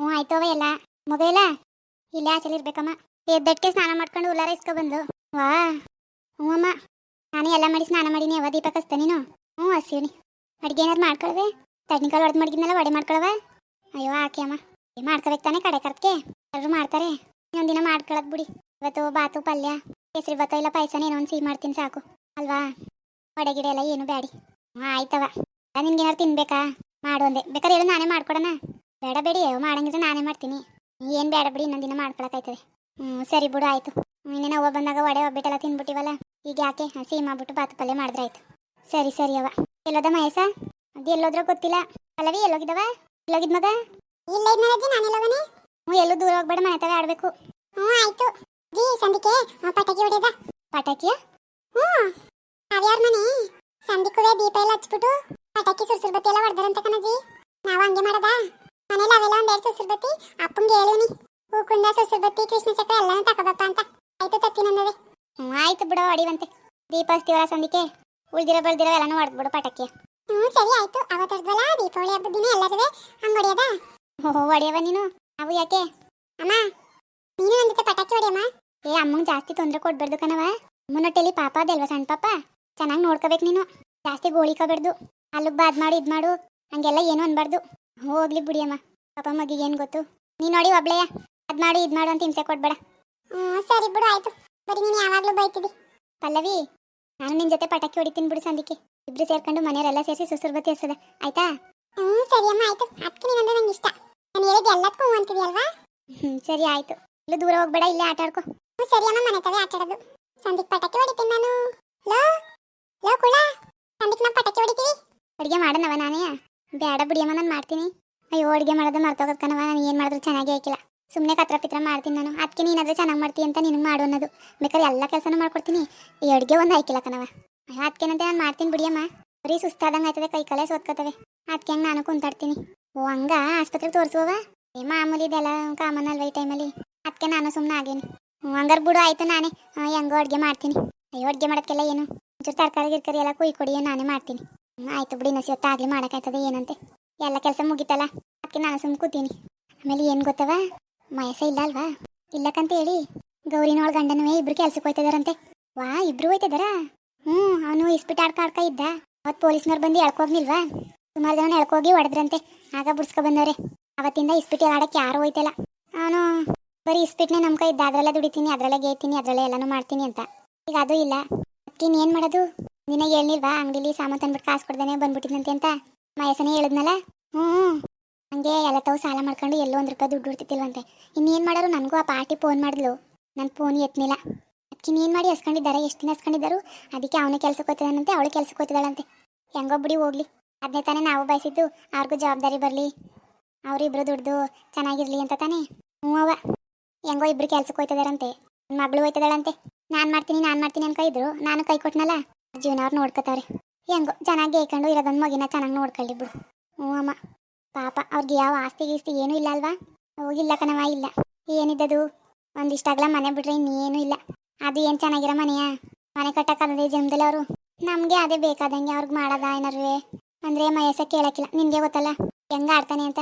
ಹ್ಞೂ ಆಯ್ತವ ಎಲ್ಲ. ಮಗ ಇಲ್ಲ ಆಚೆಲಿ ಇರ್ಬೇಕಮ್ಮ. ಎದ್ದಕ್ಕೆ ಸ್ನಾನ ಮಾಡ್ಕೊಂಡು ಉಲ್ಲಾರ ಇಸ್ಕೊ ಬಂದು ವಾ. ಹ್ಞೂ, ಅಮ್ಮ. ನಾನು ಎಲ್ಲ ಮಾಡಿ ಸ್ನಾನ ಮಾಡೀನಿ ಯಾವ ದೀಪ ಕಸ್ತ ನೀನು. ಹ್ಞೂ ಹಸಿವಿನಿ ಅಡುಗೆ ಏನಾರು ಮಾಡ್ಕೊಳ್ವೆ? ತಡ್ನಿಕಾಳು ಹೊಡೆದು ಮಾಡಿದ್ನಲ್ಲ ವಡೆ ಮಾಡ್ಕೊಳವ? ಅಯ್ಯೋ, ಆಕೆ ಅಮ್ಮ. ಏ, ಮಾಡ್ಕೋಬೇಕು ತಾನೇ ಕಡೆ ಕರ್ತ್ಕೆ ಎಲ್ಲರೂ ಮಾಡ್ತಾರೆ. ದಿನ ಮಾಡ್ಕೊಳದ್ ಬಿಡಿ. ಇವತ್ತು ಬಾತು, ಪಲ್ಯ, ಕೇಸರಿ ಭಾತ ಇಲ್ಲ ಪಾಯಸನ ಏನೋ ಒಂದು ಸಿಹಿ ಮಾಡ್ತೀನಿ ಸಾಕು. ಅಲ್ವಾ? ವಡೆ ಗಿಡ ಎಲ್ಲ ಏನು ಬ್ಯಾಡಿ. ಹ್ಞೂ ಆಯ್ತವ ನಿನ್ಗೆ ಏನಾರು ತಿನ್ಬೇಕಾ? ಮಾಡು ಬೇಕಾದ್ರೆ ಹೇಳು, ನಾನೇ ಮಾಡ್ಕೊಡೋಣ. ಬೇಡ ಬೇಡಿ ಮಾಡಂಗಿದ್ರೆ ನಾನೇ ಮಾಡ್ತೀನಿ. ಏನು ಬೇಡ ಬಿಡಿ ಇನ್ನೊಂದಿನ ಮಾಡ್ಕೊಳಕಾಯ್ತದೆ. ಹ್ಞೂ ಸರಿ ಬಿಡು ಆಯ್ತು. ಇನ್ನೇನು ಒಬ್ಬ ಬಂದಾಗ ವಡೆ ಒಬ್ಬಿಟ್ಟೆಲ್ಲ ತಿನ್ಬಿಟ್ಟಿವಲ್ಲ ಈಗ ಯಾಕೆ? ಹಸಿ ಮಾಡ್ಬಿಟ್ಟು ಬಾತು ಪಲ್ಯ ಮಾಡಿದ್ರೆ ಆಯ್ತು. ಸರಿ ಸರಿ ಅವ ಎಲ್ಲೋದ ಮಹೇಶ? ಅದು ಎಲ್ಲೋದ್ರೂ ಗೊತ್ತಿಲ್ಲ. ಅಲ್ಲವಿ ಎಲ್ಲೋಗಿದ್ದವ? ಎಲ್ಲೋಗಿದ್ ಮಗ? ಇಲ್ಲ ಇದ್ಮಗಜ್ಜಿ ನಾನು ಎಲ್ಲೋಗನೆ. ಹ್ಞೂ ಎಲ್ಲೂ ದೂರ ಹೋಗ್ಬೇಡ ಮನೆ ತಗ ಆಡ್ಬೇಕು. ಹ್ಞೂ ಆಯ್ತು. ಜಿ ಸಂದಿಕೆ ಪಟಾಕಿ ಹೊಡೆದ ಪಟಾಕಿಯ? ಹ್ಞೂ ಅವ್ಯಾರ ಮನೆ? ಸಂದಿಕುವೆ ದೀಪ ಎಲ್ಲ ಹಚ್ಬಿಟ್ಟು ಪಟಾಕಿ ಸುರ್ಸುರ್ ಬತ್ತಿ ಎಲ್ಲ ಹೊಡೆದಾರಂತ ಕಣಜಿ. ನಾವು ಹಂಗೆ ಮಾಡದ? ಮನೇಲಿ ಅವೆಲ್ಲ ಒಂದೆರಡು ಸುರ್ಸುರ್ ಬತ್ತಿ ಅಪ್ಪಂಗೆ ಹೇಳೀನಿ ಹೂ ಕುಂದ ಸುರ್ಸುರ್ ಬತ್ತಿ ಕೃಷ್ಣ ಚಕ್ರ ಎಲ್ಲಾನು ತಗೋಬಪ್ಪ ಅಂತ. ಆಯ್ತು ತತ್ತಿನಂದದೆ ಹ್ಞೂ ಆಯ್ತು ಬಿಡೋ ಅಡಿವಂತೆ. ದೀಪ ವರ ಸಂದಿಕೆ ಉಳ್ದಿರೋ ಬೆಳ್ದಿರೋ ಎಲ್ಲಾನು ಹೊಡೆದ್ಬಿಡು ಪಟಾಕಿ ಹ್ಞೂ ಸರಿ ಆಯ್ತು. ಅವತ್ತರ್ದ್ವಲ್ಲ ದೀಪಾವಳಿ ಹಬ್ಬದ ದಿನ ಎಲ್ಲರೂ ಹಂಗೆ ಹೊಡೆಯದ ಓಹೋ ಹೊಡೆಯವ ನೀನು? ಅವು ಯಾಕೆ? ಅಮ್ಮ ನೀನು ನನ್ನ ಜೊತೆ ಪಟಾಕಿ ಹೊಡೆಯಮ್ಮ. ಏ ಅಮ್ಮಂಗೆ ಜಾಸ್ತಿ ತೊಂದರೆ ಕೊಡ್ಬಾರ್ದು ಕಣವ ಮುನ್ನೊಟ್ಟೆಲಿ ಪಾಪ ಅದಲ್ವ ಸಣ್ಣ ಪಾಪ? ಚೆನ್ನಾಗಿ ನೋಡ್ಕೋಬೇಕು ನೀನು. ಜಾಸ್ತಿ ಗೋಳಿಕೋಬಾರ್ದು ಅಲ್ಲಿಗೆ ಬಾದ್ ಮಾಡು ಇದು ಮಾಡು. ಹಂಗೆಲ್ಲ ಏನು ಅನ್ಬಾರ್ದು. ಹೋಗ್ಲಿ ಬಿಡಿಯಮ್ಮ ಪಾಪ ಮಗಿಗೆ ಏನು ಗೊತ್ತು? ನೀ ನೋಡಿ ಒಬ್ಳೆಯ ಅದ್ ಮಾಡು ಇದು ಮಾಡು ಅಂತ ಹಿಂಸೆ ಕೊಡ್ಬೇಡ. ಹ್ಮ್ ಸರಿ ಬಿಡು ಆಯ್ತು. ಬರಿ ನೀನು ಯಾವಾಗಲೂ ಬೈತಿದಿ. ಪಲ್ಲವಿ ನಾನು ನಿನ್ನ ಜೊತೆ ಪಟಾಕಿ ಹೊಡಿತೀನಿ ಬಿಡು ಸಂದಿಕ್ಕೆ. ಇಬ್ರು ಸೇರ್ಕೊಂಡು ಮನೆಯವರೆಲ್ಲ ಸೇರಿಸಿ ಸುಸುರು ಬತ್ತಿ ಹಚ್ಚದ ಆಯ್ತಾ? ಹ್ಮ್ ಸರಿ ಅಮ್ಮ ಆಯ್ತು. ಅದಕ್ಕೆ ನೀನಂದ್ರೆ ನಂಗೆ ಇಷ್ಟ. ನಾನು ಹೇಳಿದ ಎಲ್ಲದಕ್ಕೂ ಹ್ಞೂ ಅಂತಿದ್ಯಲ್ವಾ ಹ್ಞೂ ಸರಿ ಆಯ್ತು. ಇಲ್ಲೂ ದೂರ ಹೋಗ್ಬೇಡ ಇಲ್ಲೇ ಆಟ ಆಡ್ಕೊ. ಹ್ಞೂ ಸರಿ ಅಮ್ಮ ಮನೆ ತವೇ ಆಟ ಆಡೋದು ಸಂದಿಕ್ ಪಟಾಕಿ ಹೊಡಿತೀನಿ ನಾನು. ಲೋ ಲೋ ಕುಳ ಸಂದಿಕ್ ನಾ ಪಟಾಕಿ ಹೊಡಿತೀವಿ. ಅಡುಗೆ ಮಾಡೋಣವ ನಾನೇ? ಬೇಡ ಬಿಡಿಯಮ್ಮ ನಾನು ಮಾಡ್ತೀನಿ. ಅಯ್ಯೋ, ಅಡುಗೆ ಮಾಡೋದು ಮರ್ತೋಗೋದು ಕಣವ ನಾನು ಏನು ಮಾಡಿದ್ರು ಚೆನ್ನಾಗಿ ಹಾಕಿಲ್ಲ ಸುಮ್ಮನೆ ಕತ್ರ ಪಿತ್ರ ಮಾಡ್ತೀನಿ ನಾನು. ಅದಕ್ಕೆ ನೀನಾದ್ರೆ ಚೆನ್ನಾಗಿ ಮಾಡ್ತೀನಿ ಅಂತ ನಿನಗೆ ಮಾಡು ಅನ್ನೋದು. ಬೇಕಾದ್ರೆ ಎಲ್ಲ ಕೆಲಸನೂ ಮಾಡ್ಕೊಡ್ತೀನಿ. ಈ ಅಡುಗೆ ಒಂದು ಹಾಕಿಲ್ಲ ಕಣವ ಅದಕ್ಕೇನಂತೆ ನಾನು ಮಾಡ್ತೀನಿ ಬಿಡಿಯಮ್ಮ. ಬರೀ ಸುಸ್ತಾದಂಗೆ ಆಯ್ತದೆ ಕೈ ಕಲೆ ಸೋತ್ಕೋತವೆ. ಅದಕ್ಕೆ ಹಂಗೆ ನಾನು ಕುಂತಾಡ್ತೀನಿ. ಓ, ಹಂಗ ಆಸ್ಪತ್ರೆಗೆ ತೋರಿಸುವವ ಏ, ಮಾಮೂಲಿ ಇದೆಲ್ಲ ಕಾಮನ್ ಅಲ್ವ ಈ ಟೈಮಲ್ಲಿ? ಅದಕ್ಕೆ ನಾನು ಸುಮ್ಮನೆ ಆಗೇನಿ. ಹಂಗಾರೆ ಬಿಡು, ಆಯ್ತು ನಾನೇ. ಹೆಂಗೋ ಅಡುಗೆ ಮಾಡ್ತೀನಿ. ಅಯ್ಯೋ, ಅಡುಗೆ ಮಾಡೋಕ್ಕೆಲ್ಲ ಏನು? ಒಂಚೂರು ತರಕಾರಿ, ಗಿರ್ಕರಿ ಎಲ್ಲ ಕುಯ್ ಕೊಡಿ ನಾನೇ ಮಾಡ್ತೀನಿ. ಆಯ್ತು ಬಿಡಿ ನಸಿ ಹೊತ್ತಾಗಲಿ, ಮಾಡೋಕ್ಕಾಯ್ತದೆ ಏನಂತೆ? ಎಲ್ಲ ಕೆಲಸ ಮುಗೀತಲ್ಲ? ಅದಕ್ಕೆ ನಾನು ಸುಮ್ಮನೆ ಕೂತೀನಿ. ಆಮೇಲೆ ಏನು ಗೊತ್ತವ? ಮಯಸ ಇಲ್ಲ ಅಲ್ವಾ? ಇಲ್ಲಕ್ಕಂತ ಹೇಳಿ ಗೌರಿನೋಳ ಗಂಡನವೇ ಇಬ್ರು ಕೆಲ್ಸಕ್ಕೆ ಹೋಯ್ತಿದಾರಂತೆ. ವಾ, ಇಬ್ರು ಹೋಯ್ತಿದಾರ? ಹ್ಞೂ, ಅವನು ಇಸ್ಪಿಟ್ ಆಡ್ಕ ಆಡ್ಕ ಇದ್ದ. ಅವತ್ತು ಪೊಲೀಸ್ನವ್ರು ಬಂದು ಎಳ್ಕೋಗ್ನಿಲ್ವಾ ಸುಮಾರು ಜನ ಎಳ್ಕೋಗಿ ಹೊಡೆದ್ರಂತೆ. ಆಗ ಬಿಡ್ಸ್ಕೊ ಬಂದವ್ರೆ. ಅವತ್ತಿಂದ ಇಸ್ಪಿಟ್ ಆಡಕ್ಕೆ ಯಾರು ಹೋಯ್ತಲ್ಲ. ಅವನು, ಬರೀ ಇಸ್ಪಿಟ್ನೆ ನಮ್ಮ ಕೈ ಇದ್ದ, ಅದರಲ್ಲೇ ದುಡಿತೀನಿ, ಅದರಲ್ಲೇ ಗೇಯ್ತೀನಿ, ಅದರಲ್ಲೇ ಎಲ್ಲನೂ ಮಾಡ್ತೀನಿ ಅಂತ. ಈಗ ಅದು ಇಲ್ಲ. ಅದಕ್ಕೆ ಏನು ಮಾಡೋದು? ನಿನ್ನ ಹೇಳಿಲ್ವಾ ಅಂಗಡಿಲಿ ಸಾಮಾನು ತಂದ್ಬಿಟ್ಟು ಕಾಸು ಕೊಡ್ದೇನೆ ಬಂದ್ಬಿಟ್ಟಿದಂತೆ ಅಂತ? ಮಯಸನೇ ಹೇಳಿದ್ನಲ್ಲ? ಹ್ಞೂ ಹಂಗೆ ಎಲ್ಲ ತಾವು ಸಾಲ ಮಾಡ್ಕೊಂಡು ಎಲ್ಲೋ ಒಂದು ರೂಪಾಯಿ ದುಡ್ಡು ಹುಡ್ತಿತ್ತಿಲ್ವಂತೆ ಇನ್ನೇನು ಮಾಡೋರು ನನಗೂ ಆ ಪಾರ್ಟಿ ಫೋನ್ ಮಾಡಿದ್ಲು. ನನ್ನ ಫೋನ್ ಎತ್ತಲಿಲ್ಲ ಅದಕ್ಕೆ ಇನ್ನೇನು ಮಾಡಿ ಹಸ್ಕೊಂಡಿದ್ದಾರೆ ಎಷ್ಟು ದಿನ ಹಸ್ಕೊಂಡಿದ್ದರು ಅದಕ್ಕೆ ಅವನೇ ಕೆಲ್ಸಕ್ಕೆ ಹೋಗ್ತಿದ್ದಾನಂತೆ ಅವಳು ಕೆಲ್ಸಕ್ಕೆ ಹೋಗ್ತಿದ್ದಾಳಂತೆ. ಹೆಂಗೋ ಬಿಡಿ ಹೋಗ್ಲಿ. ಅದನ್ನೇ ತಾನೇ ನಾವು ಬಯಸಿದ್ದು, ಅವ್ರಿಗೂ ಜವಾಬ್ದಾರಿ ಬರಲಿ. ಅವರಿಬ್ಬರು ದುಡ್ದು ಚೆನ್ನಾಗಿರ್ಲಿ ಅಂತ ತಾನೇ. ಹ್ಞೂ ಅವ ಹೆಂಗೋ ಇಬ್ರು ಕೆಲ್ಸಕ್ಕೆ ಹೋಯ್ತಿದಾರಂತೆ ನನ್ನ ಮಗಳು ಹೋಯ್ತಿದ್ದಾಳಂತೆ ನಾನು ಮಾಡ್ತೀನಿ ನಾನು ಮಾಡ್ತೀನಿ ಅನ್ಕೊಂಡಿದ್ರು ನಾನು ಕೈ ಕೊಟ್ಟನಲ್ಲ ಜೀವನ ಅವ್ರು ನೋಡ್ಕೋತಾವ್ರೆ. ಹೆಂಗೋ ಚೆನ್ನಾಗಿ ಏಕೊಂಡು ಇರೋದೊಂದು ಮಗಿನ ಚೆನ್ನಾಗಿ ನೋಡ್ಕೊಳ್ಳಿ ಬಿಡು. ಹ್ಞೂ ಅಮ್ಮ. ಪಾಪ ಅವ್ರಿಗೆ ಯಾವ ಆಸ್ತಿ ಗೀಸ್ತಿ ಏನೂ ಇಲ್ಲ ಅಲ್ವಾ? ಹೋಗಿಲ್ಲ ಕಣವ ಇಲ್ಲ. ಏನಿದ್ದದು ಒಂದಿಷ್ಟಾಗ್ಲ ಮನೆ ಬಿಟ್ರೆ ಇನ್ನೇನು ಇಲ್ಲ. ಅದು ಏನು ಚೆನ್ನಾಗಿರೋ ಮನೆಯ? ಮನೆ ಕಟ್ಟಕ್ಕಾಗದೆ ಜನ್ಮದಲ್ಲಿ ಅವರು? ನಮಗೆ ಅದೇ ಬೇಕಾದಂಗೆ ಅವ್ರಿಗೆ ಮಾಡೋದ ಏನಾರು ಅಂದ್ರೆ ಮಯಸ ಕೇಳಕ್ಕಿಲ್ಲ. ನಿಮಗೆ ಗೊತ್ತಲ್ಲ? ಹೆಂಗೆ ಆಡ್ತಾನೆ ಅಂತ?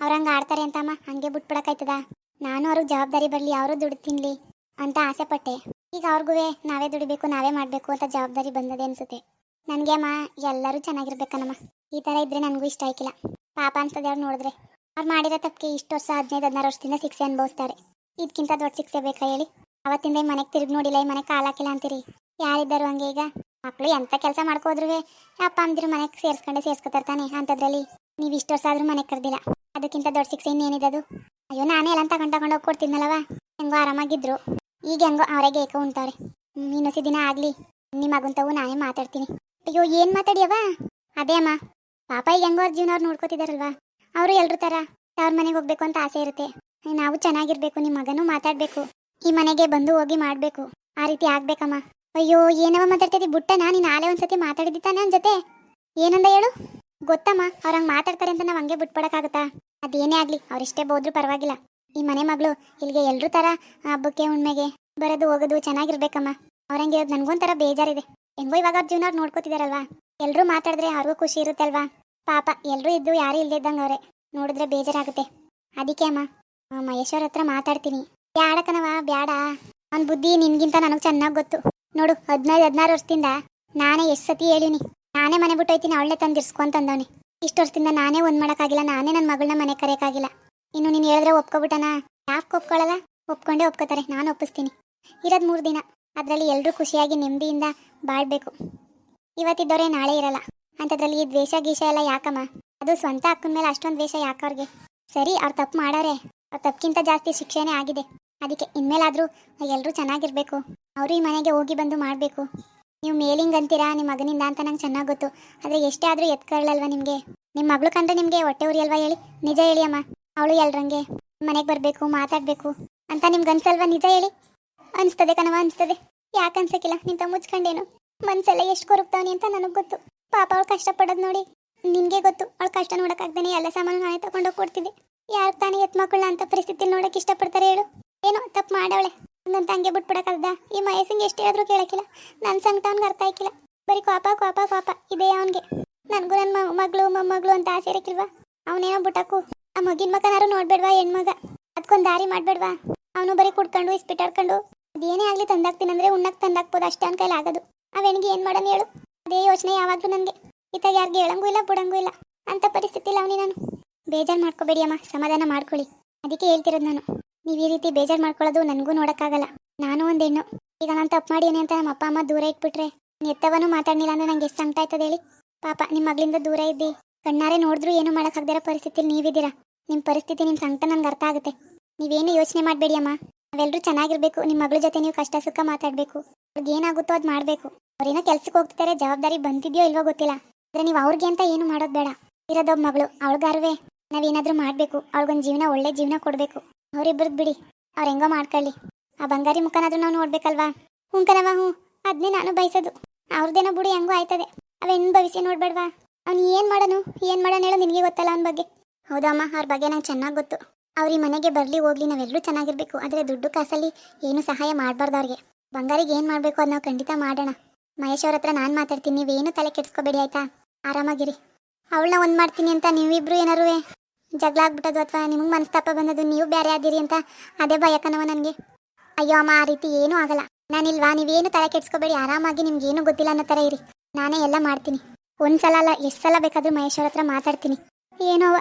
ಅವ್ರು ಹಂಗೆ ಆಡ್ತಾರೆ ಅಂತ ಅಮ್ಮ? ಹಂಗೆ ಬಿಟ್ಬಿಡಕ್ಕಾಯ್ತದ? ನಾನು ಅವ್ರಿಗೆ ಜವಾಬ್ದಾರಿ ಬರಲಿ, ಅವರು ದುಡ್ಡು ತಿನ್ಲಿ ಅಂತ ಆಸೆ ಪಟ್ಟೆ. ಈಗ ಅವ್ರಿಗೂ ನಾವೇ ದುಡಿಬೇಕು, ನಾವೇ ಮಾಡಬೇಕು ಅಂತ ಜವಾಬ್ದಾರಿ ಬಂದದೆ ಅನ್ಸುತ್ತೆ. ನನಗೆ ಅಮ್ಮ, ಎಲ್ಲರೂ ಚೆನ್ನಾಗಿರ್ಬೇಕನಮ್ಮ. ಈ ಥರ ಇದ್ರೆ ನನಗೂ ಇಷ್ಟ ಆಯ್ಕಿಲ್ಲ. ಪಾಪ ಅನ್ಸ್ತದೆ ಅವ್ರು ನೋಡಿದ್ರೆ. ಅವ್ರು ಮಾಡಿರೋ ತಪ್ಪಿಗೆ ಇಷ್ಟು ವರ್ಷ, ಹದಿನೈದು, ಹದಿನಾರು ವರ್ಷದಿಂದ ಶಿಕ್ಷೆ ಅನುಭವಿಸ್ತಾರೆ. ಇದಕ್ಕಿಂತ ದೊಡ್ಡ ಶಿಕ್ಷೆ ಬೇಕಾ ಹೇಳಿ? ಅವತ್ತಿಂದ ಮನೆಗೆ ತಿರುಗಿ ನೋಡಿಲ್ಲ, ಈ ಮನೆಗೆ ಕಾಲಾಕಿಲ್ಲ ಅಂತೀರಿ? ಯಾರಿದ್ದಾರು ಹಂಗೆ ಈಗ? ಮಕ್ಕಳು ಎಂಥ ಕೆಲಸ ಮಾಡ್ಕೋದ್ರು ಅಪ್ಪ ಅಂದಿರು ಮನೆಗೆ ಸೇರಿಸ್ಕೊಂಡೆ ಸೇರಿಸ್ಕೊತಾರ್ತಾನೆ ಅಂಥದ್ರಲ್ಲಿ ನೀವು ಇಷ್ಟು ವರ್ಷ ಆದ್ರೂ ಮನೆಗೆ ಕರೆದಿಲ್ಲ. ಅದಕ್ಕಿಂತ ದೊಡ್ಡ ಶಿಕ್ಷೆ ಇನ್ನೇನಿದದು ಅಯ್ಯೋ, ನಾನೇ ಎಲ್ಲ ತಗೊಂಡು ತಗೊಂಡು ಹೋಗಿ ಕೊಡ್ತೀನಲ್ಲವ ಹೆಂಗೋ ಆರಾಮಾಗಿದ್ರು. ಈಗ ಹೆಂಗೋ ಅವರಿಗೆ ಏಕ ಉಂಟವ್ರೆ. ಇನ್ನೊಸಿ ದಿನ ಆಗಲಿ. ನಿಮ್ಮ ಮಗಂತವು ನಾನೇ ಮಾತಾಡ್ತೀನಿ. ಅಯ್ಯೋ, ಏನು ಮಾತಾಡಿಯವ ಅದೇ ಅಮ್ಮ. ಪಾಪ ಈಗ ಹೆಂಗೋ ಅವ್ರ ಜೀವನ ಅವ್ರು ನೋಡ್ಕೋತಿದಾರಲ್ವಾ? ಅವರು ಎಲ್ರು ಥರ ಅವ್ರ ಮನೆಗೆ ಹೋಗ್ಬೇಕು ಅಂತ ಆಸೆ ಇರುತ್ತೆ. ನಾವು ಚೆನ್ನಾಗಿರ್ಬೇಕು ನಿಮ್ಮ ಮಗನೂ ಮಾತಾಡಬೇಕು. ಈ ಮನೆಗೆ ಬಂದು ಹೋಗಿ ಮಾಡಬೇಕು. ಆ ರೀತಿ ಆಗ್ಬೇಕಮ್ಮ. ಅಯ್ಯೋ, ಏನವ ಮಾತಾಡ್ತಿದ್ದಿ? ಬುಟ್ಟನ? ನೀನು ಆಲೆ ಒಂದ್ಸತಿ ಮಾತಾಡಿದ್ದಿ ತಾನೆ ನನ್ನ ಜೊತೆ? ಏನಂದ ಹೇಳು? ಗೊತ್ತಮ್ಮ, ಅವ್ರ ಹಂಗೆ ಮಾತಾಡ್ತಾರೆ ಅಂತ ನಾವು ಹಂಗೆ ಬಿಟ್ಬಿಡಕ್ಕಾಗತ್ತಾ? ಅದೇನೇ ಆಗಲಿ ಅವ್ರಿಷ್ಟೇ ಬೋದ್ರು ಪರವಾಗಿಲ್ಲ. ಈ ಮನೆ ಮಗಳು ಇಲ್ಲಿಗೆ ಎಲ್ರೂ ಥರ ಹಬ್ಬಕ್ಕೆ, ಹುಣ್ಮೆಗೆ ಬರೋದು, ಹೋಗೋದು ಚೆನ್ನಾಗಿರ್ಬೇಕಮ್ಮ. ಅವ್ರಂಗಿರೋದು ನನಗೊಂಥರ ಬೇಜಾರಿದೆ. ಹೆಂಗೋ ಇವಾಗ ಅವ್ರ ಜೀವನ ಅವ್ರು ನೋಡ್ಕೋತಿದಾರಲ್ವಾ? ಎಲ್ಲರೂ ಮಾತಾಡಿದ್ರೆ ಅವ್ರಿಗೂ ಖುಷಿ ಇರುತ್ತೆ ಅಲ್ವಾ ಪಾಪ ಎಲ್ಲರೂ ಇದ್ದು ಯಾರು ಇಲ್ಲದೆ ಇದ್ದಂಗೆ ಅವ್ರೆ. ನೋಡಿದ್ರೆ ಬೇಜಾರಾಗುತ್ತೆ. ಅದಕ್ಕೆ ಅಮ್ಮ ಮಹೇಶ್ವರ್ ಹತ್ರ ಮಾತಾಡ್ತೀನಿ. ಬ್ಯಾಡ ಕಣವ ಬ್ಯಾಡ. ಅವ್ನ ಬುದ್ಧಿ ನಿನ್ಗಿಂತ ನನಗೆ ಚೆನ್ನಾಗಿ ಗೊತ್ತು. ನೋಡು, ಹದಿನೈದು, ಹದಿನಾರು ವರ್ಷದಿಂದ ನಾನೇ ಎಷ್ಟು ಸತಿ ಹೇಳಿನಿ. ನಾನೇ ಮನೆ ಬಿಟ್ಟು ಹೋಯ್ತೀನಿ, ಅವಳನ್ನೇ ತಂದಿರ್ಸ್ಕೊ ಅಂತಂದವನಿ ಇಷ್ಟು ವರ್ಷದಿಂದ ನಾನೇ ಒಂದ್ ಮಾಡೋಕ್ಕಾಗಿಲ್ಲ, ನಾನೇ ನನ್ನ ಮಗಳನ್ನ ಮನೆ ಕರೆಯೋಕ್ಕಾಗಿಲ್ಲ. ಇನ್ನು ನೀನು ಹೇಳಿದ್ರೆ ಒಪ್ಕೊಬಿಟ್ಟನಾ? ಯಾಕೆ ಒಪ್ಕೊಳ್ಳಲ್ಲ ಒಪ್ಕೊಂಡೇ ಒಪ್ಕೋತಾರೆ, ನಾನು ಒಪ್ಪಿಸ್ತೀನಿ. ಇರೋದು ಮೂರು ದಿನ. ಅದರಲ್ಲಿ ಎಲ್ಲರೂ ಖುಷಿಯಾಗಿ ನೆಮ್ಮದಿಯಿಂದ ಬಾಳ್ಬೇಕು. ಇವತ್ತಿದ್ದವರೇ ನಾಳೆ ಇರಲ್ಲ. ಅಂಥದ್ರಲ್ಲಿ ಈ ದ್ವೇಷ ಗೀಷ ಎಲ್ಲ ಯಾಕಮ್ಮ? ಅದು ಸ್ವಂತ ಅಕ್ಕನ ಮೇಲೆ ಅಷ್ಟೊಂದು ದ್ವೇಷ ಯಾಕವ್ರಿಗೆ? ಸರಿ, ಅವ್ರು ತಪ್ಪು ಮಾಡೋರೆ. ಅವ್ರ ತಪ್ಪಿಗಿಂತ ಜಾಸ್ತಿ ಶಿಕ್ಷೆನೇ ಆಗಿದೆ. ಅದಕ್ಕೆ ಇನ್ಮೇಲಾದರೂ ಎಲ್ಲರೂ ಚೆನ್ನಾಗಿರ್ಬೇಕು. ಅವರು ಈ ಮನೆಗೆ ಹೋಗಿ ಬಂದು ಮಾಡಬೇಕು. ನೀವು ಮೇಲಿಂಗ್ ಅಂತೀರಾ, ನಿಮ್ಮ ಮಗನಿಂದ ಅಂತ ನಂಗೆ ಚೆನ್ನಾಗಿ ಗೊತ್ತು. ಆದರೆ ಎಷ್ಟೇ ಆದರೂ ಎತ್ಕೊಳ್ಳಲ್ವಾ ನಿಮಗೆ? ನಿಮ್ಮ ಮಗಳು ಕಂಡ್ರೆ ನಿಮಗೆ ಹೊಟ್ಟೆ ಉರಿಯಲ್ವಾ ಹೇಳಿ? ನಿಜ ಹೇಳಿ ಅಮ್ಮ ಅವಳು ಎಲ್ರಂಗೆ. ಮನೆಗೆ ಬರಬೇಕು, ಮಾತಾಡಬೇಕು. ಅಂತ ನಿಮ್ಗೆ ಅನ್ಸಲ್ವಾ ನಿಜ ಹೇಳಿ? ಅನಿಸ್ತದೆ ಕಣವ ಅನಿಸ್ತದೆ. ಯಾಕೆ ನಿಂತ ಮುಚ್ಕೊಂಡೇನು? ಮನ್ಸೆಲ್ಲ ಎಷ್ಟು ಕೊರಗ್ತಾವನಿ ಅಂತ ನನಗೆ ಗೊತ್ತು. ಪಾಪ ಅವಳು ಕಷ್ಟಪಡೋದು ನೋಡಿ ನಿನಗೆ ಗೊತ್ತು. ಅವಳು ಕಷ್ಟ ನೋಡೋಕ್ಕಾಗ್ದೇ ಎಲ್ಲ ಸಾಮಾನು ನಾನೇ ತಗೊಂಡೋಗಿ ಕೊಡ್ತಿದ್ದೆ. ಯಾರು ತಾನೇ ಎತ್ ಮಕ್ಕಳ ಅಂತ ಪರಿಸ್ಥಿತಿ ನೋಡೋಕೆ ಇಷ್ಟಪಡ್ತಾರೆ ಹೇಳು. ಏನೋ ತಪ್ಪು ಮಾಡವಳೆ. ನನ್ನ ತಂಗೆ ಬಿಟ್ಬಿಡಕ್ಕಾಗ್ದ? ಈ ಮಯಸ್ಸಿಂಗ್ ಎಷ್ಟು ಹೇಳಿದ್ರು ಕೇಳಕ್ಕಿಲ್ಲ. ನನ್ನ ಸಂಕಟ ಅವ್ನಿಗೆ ಅರ್ಥ ಆಯ್ಕಿಲ್ಲ. ಬರೀ ಕೋಪ ಕೋಪ ಕೋಪ. ಇದೆ ಅವನಿಗೆ. ನನಗೂ ನನ್ನ ಮಗಳು, ಮೊಮ್ಮಗಳು ಅಂತ ಆಸೆ ಇರಕ್ಕಿಲ್ವಾ? ಅವನೇನೋ ಬಿಟ್ಟಕ್ಕು ಆ ಮಗಿನ ಮಗನಾರು ನೋಡ್ಬೇಡ್ವಾ, ಹೆಣ್ಮಗ? ಅದಕ್ಕೊಂದು ದಾರಿ ಮಾಡ್ಬೇಡ್ವಾ? ಅವನು ಬರೀ ಕುಡ್ಕೊಂಡು ಇಸ್ಪಿಟಾಡ್ಕೊಂಡು ಅದೇನೇ ಆಗಲಿ ತಂದಾಕ್ತೀನಂದ್ರೆ ಉಣ್ಣಕ್ಕೆ ತಂದಾಕ್ಬೋದು, ಅಷ್ಟೇ ಅಂತ ಕೈಲಿ ಆಗೋದು. ಅವೆಣಿಗೆ ಏನು ಮಾಡೋಣ ಹೇಳು? ಅದೇ ಯೋಚನೆ ಯಾವಾಗಲೂ ನನಗೆ. ಇತ್ತಾಗ ಯಾರಿಗೆ ಹೇಳಂಗೂ ಇಲ್ಲ, ಬಿಡಂಗೂ ಇಲ್ಲ. ಅಂತ ಪರಿಸ್ಥಿತಿ ಇಲ್ಲ ಅವನಿ ನಾನು. ಬೇಜಾರು ಮಾಡ್ಕೋಬೇಡಿ ಅಮ್ಮ, ಸಮಾಧಾನ ಮಾಡ್ಕೊಳ್ಳಿ. ಅದಕ್ಕೆ ಹೇಳ್ತಿರೋದು ನಾನು. ನೀವು ಈ ರೀತಿ ಬೇಜಾರು ಮಾಡ್ಕೊಳ್ಳೋದು ನನಗೂ ನೋಡೋಕ್ಕಾಗಲ್ಲ. ನಾನು ಒಂದು ಹೆಣ್ಣು. ಈಗ ನಾನು ತಪ್ಪು ಮಾಡೀನಿ ಅಂತ ನಮ್ಮ ಅಪ್ಪ, ಅಮ್ಮ ದೂರ ಇಟ್ಬಿಟ್ರೆ ಎತ್ತವನು ಮಾತಾಡಲಿಲ್ಲ ಅಂದ್ರೆ ನಂಗೆ ಎಷ್ಟು ಸಂಕಟ ಆಯ್ತದೆ ಹೇಳಿ? ಪಾಪ ನಿಮ್ಮ ಮಗಳಿಂದ ದೂರ ಇದ್ದಿ. ಕಣ್ಣಾರೆ ನೋಡಿದ್ರು ಏನು ಮಾಡೋಕ್ಕಾಗದಿರೋ ಪರಿಸ್ಥಿತಿಲಿ ನೀವಿದ್ದೀರಾ? ನಿಮ್ಮ ಪರಿಸ್ಥಿತಿ ನಿಮ್ಮ ಸಂಕಟ ನನಗೆ ಅರ್ಥ ಆಗುತ್ತೆ. ನೀವೇನು ಯೋಚನೆ ಮಾಡಬೇಡಿ ಅಮ್ಮ. ನಾವೆಲ್ಲರೂ ಚೆನ್ನಾಗಿರ್ಬೇಕು. ನಿಮ್ಮ ಮಗಳ ಜೊತೆ ನೀವು ಕಷ್ಟ ಸುಖ ಮಾತಾಡಬೇಕು. ಅವ್ರಿಗೆ ಏನಾಗುತ್ತೋ ಅದು ಮಾಡಬೇಕು. ಅವ್ರೇನೋ ಕೆಲ್ಸಕ್ಕೆ ಹೋಗ್ತಿದ್ದಾರೆ ಜವಾಬ್ದಾರಿ ಬಂದಿದೆಯೋ ಇಲ್ವೋ ಗೊತ್ತಿಲ್ಲ. ಆದರೆ ನೀವು ಅವ್ರಿಗೆ ಅಂತ ಏನು ಮಾಡೋದು ಬೇಡ. ಇರೋದೊಬ್ಬ ಮಗಳು, ಅವಳಿಗಾರುವೆ. ನಾವೇನಾದರೂ ಮಾಡಬೇಕು. ಅವ್ಳಿಗೊಂದು ಜೀವನ, ಒಳ್ಳೆ ಜೀವನ ಕೊಡಬೇಕು. ಅವ್ರಿಬ್ರದ್ದು ಬಿಡಿ. ಅವ್ರು ಹೆಂಗೋ ಮಾಡ್ಕೊಳ್ಳಿ. ಆ ಬಂಗಾರಿ ಮುಖನಾದ್ರೂ ನಾವು ನೋಡ್ಬೇಕಲ್ವಾ? ಹ್ಞೂ ಕಣವ ಹ್ಞೂ. ಅದನ್ನೇ ನಾನು ಬಯಸೋದು. ಅವ್ರದ್ದೇನೋ ಬಿಡಿ ಹೆಂಗೋ ಆಯ್ತದೆ. ಅವೇನು ಭವಿಷ್ಯ ನೋಡ್ಬೇಡ್ವಾ? ಅವ್ನು ಏನು ಮಾಡೋನು? ಏನು ಮಾಡೋಣ ಹೇಳೋ ನಿನಗೆ ಗೊತ್ತಲ್ಲ ಅವನ ಬಗ್ಗೆ. ಹೌದಮ್ಮ, ಅವ್ರ ಬಗ್ಗೆ ನಂಗೆ ಚೆನ್ನಾಗಿ ಗೊತ್ತು. ಅವ್ರ ಈ ಮನೆಗೆ ಬರಲಿ, ಹೋಗ್ಲಿ, ನಾವೆಲ್ಲರೂ ಚೆನ್ನಾಗಿರ್ಬೇಕು. ಆದರೆ ದುಡ್ಡು ಕಾಸಲ್ಲಿ ಏನು ಸಹಾಯ ಮಾಡಬಾರ್ದು ಅವ್ರಿಗೆ. ಬಂಗಾರಿಗೆ ಏನು ಮಾಡಬೇಕು ಅದು ನಾವು ಖಂಡಿತ ಮಾಡೋಣ. ಮಹೇಶ್ ಅವ್ರ ಹತ್ರ ನಾನು ಮಾತಾಡ್ತೀನಿ. ನೀವೇನು ತಲೆ ಕೆಡ್ಸ್ಕೋಬೇಡಿ, ಆಯ್ತಾ? ಆರಾಮಾಗಿರಿ. ಅವಳನ್ನ ಒಂದು ಮಾಡ್ತೀನಿ ಅಂತ ನೀವಿಬ್ರು ಏನಾರು ಜಗಳ ಆಗ್ಬಿಟ್ಟದು ಅಥವಾ ನಿಮಗೆ ಮನಸ್ತಾಪ ಬಂದದು ನೀವು ಬೇರೆ ಆದಿರಿ ಅಂತ ಅದೇ ಭಯ ಕನವ ನನಗೆ. ಅಯ್ಯೋ ಅಮ್ಮ, ಆ ರೀತಿ ಏನೂ ಆಗಲ್ಲ. ನಾನಿಲ್ವಾ? ನೀವೇನು ತಲೆ ಕೆಡ್ಸ್ಕೊಬೇಡಿ. ಆರಾಮಾಗಿ ನಿಮ್ಗೆ ಏನೂ ಗೊತ್ತಿಲ್ಲ ಅನ್ನೋ ಥರ ಇರಿ. ನಾನೇ ಎಲ್ಲ ಮಾಡ್ತೀನಿ. ಒಂದ್ಸಲ ಅಲ್ಲ, ಎಷ್ಟು ಸಲ ಬೇಕಾದರೂ ಮಹೇಶ್ವರ ಹತ್ರ ಮಾತಾಡ್ತೀನಿ. ಏನೋವ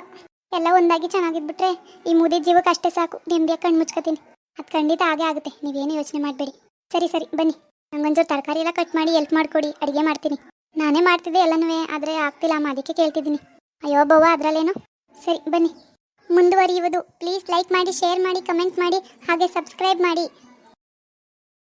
ಎಲ್ಲ ಒಂದಾಗಿ ಚೆನ್ನಾಗಿದ್ಬಿಟ್ರೆ ಈ ಮುದಿ ಜೀವಕ್ಕೆ ಅಷ್ಟೇ ಸಾಕು. ನೆಮ್ಮದಿಯಾಗಿ ಕಣ್ಣು ಮುಚ್ಕೋತೀನಿ. ಅದು ಖಂಡಿತ ಹಾಗೆ ಆಗುತ್ತೆ. ನೀವೇನು ಯೋಚನೆ ಮಾಡಬೇಡಿ. ಸರಿ ಸರಿ, ಬನ್ನಿ. ನಂಗೊಂಚೂರು ತರಕಾರಿ ಎಲ್ಲ ಕಟ್ ಮಾಡಿ ಎಲ್ಪ್ ಮಾಡಿಕೊಡಿ. ಅಡುಗೆ ಮಾಡ್ತೀನಿ. ನಾನೇ ಮಾಡ್ತಿದ್ದೆ ಎಲ್ಲನೂ, ಆದರೆ ಆಗ್ತಿಲ್ಲ. ಅಮ್ಮ ಅದಕ್ಕೆ ಕೇಳ್ತಿದ್ದೀನಿ. ಅಯ್ಯೋ, ಬವ್ವ, ಅದರಲ್ಲೇನು? ಸರಿ, ಬನ್ನಿ. ಮುಂದುವರಿಯುವುದು. ಪ್ಲೀಸ್ ಲೈಕ್ ಮಾಡಿ, ಶೇರ್ ಮಾಡಿ, ಕಮೆಂಟ್ ಮಾಡಿ, ಹಾಗೆ ಸಬ್ಸ್ಕ್ರೈಬ್ ಮಾಡಿ.